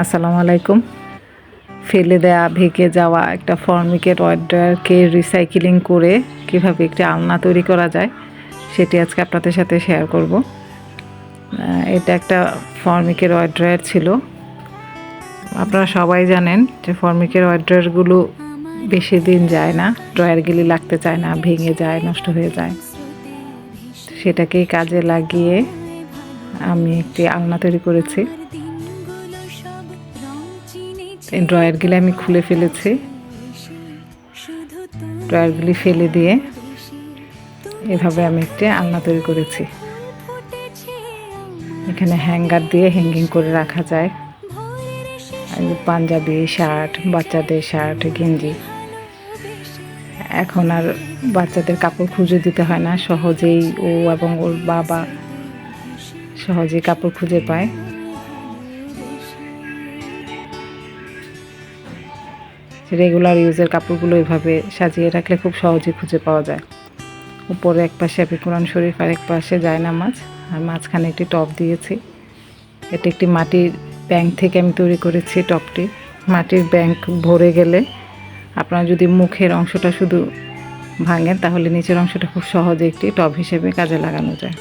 আসসালামু আলাইকুম। ফেলে দেয়া, ভেঙে যাওয়া একটা ফর্মিকের অর্ডারকে রিসাইকেলিং করে কীভাবে একটি আলনা তৈরি করা যায়, সেটি আজকে আপনাদের সাথে শেয়ার করব। এটা একটা ফর্মিকের অর্ডার ছিল। আপনারা সবাই জানেন যে ফর্মিকের অর্ডারগুলো বেশি দিন যায় না ড্রয়ারগুলি লাগতে চায় না, ভেঙে যায়, নষ্ট হয়ে যায়। সেটাকেই কাজে লাগিয়ে আমি একটি আলনা তৈরি করেছি। ড্রয়ারগুলি আমি খুলে ফেলেছি। ড্রয়ারগুলি ফেলে দিয়ে এভাবে আমি একটি আলনা তৈরি করেছি। এখানে হ্যাঙ্গার দিয়ে হ্যাঙ্গিং করে রাখা যায়। পাঞ্জাবি, শার্ট, বাচ্চাদের শার্ট, গেঞ্জি। এখন আর বাচ্চাদের কাপড় খুঁজে দিতে হয় না। সহজেই ও এবং ওর বাবা সহজেই কাপড় খুঁজে পায়। রেগুলার ইউজের কাপড়গুলো এভাবে সাজিয়ে রাখলে খুব সহজেই খুঁজে পাওয়া যায়। উপরে এক পাশে আপনি কোরআন শরীফ আর এক পাশে যায় না মাছ আর মাঝখানে একটি টপ দিয়েছি। এটি একটি মাটির ব্যাংক থেকে আমি তৈরি করেছি টপটি। মাটির ব্যাংক ভরে গেলে আপনারা যদি মুখের অংশটা শুধু ভাঙেন তাহলে নিচের অংশটা খুব সহজে একটি টপ হিসেবে কাজে লাগানো যায়।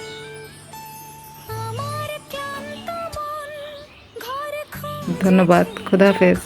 ধন্যবাদ। খুদা হাফেজ।